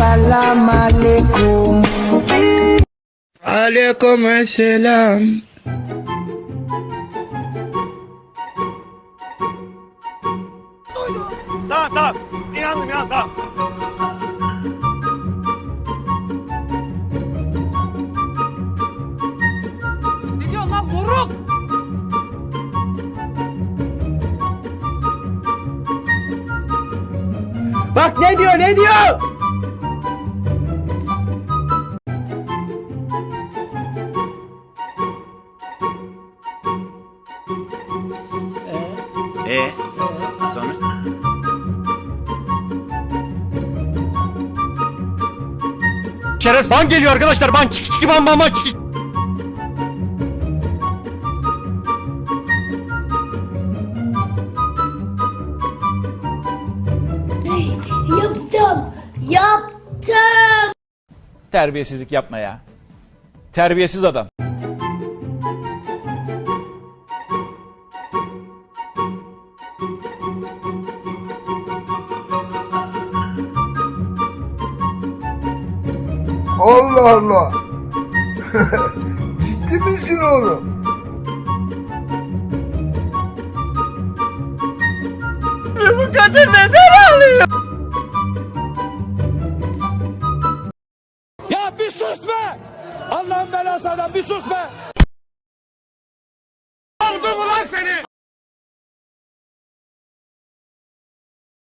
Salam alaikum. Alaikum selam. Tamam tamam. İnandım ya tamam. Ne diyorsun lan moruk? Bak ne diyor ne diyor? Ee, sonra? Şeref ban geliyor arkadaşlar ban çık çık ban ban ban çık. Yaptım. Yaptım. Terbiyesizlik yapma ya. Terbiyesiz adam. Allah Allah. Ciddi misin oğlum? bu kadın neden ağlıyor? Ya bir sus be! Allah'ın belası adam bir sus be! Aldım ulan seni!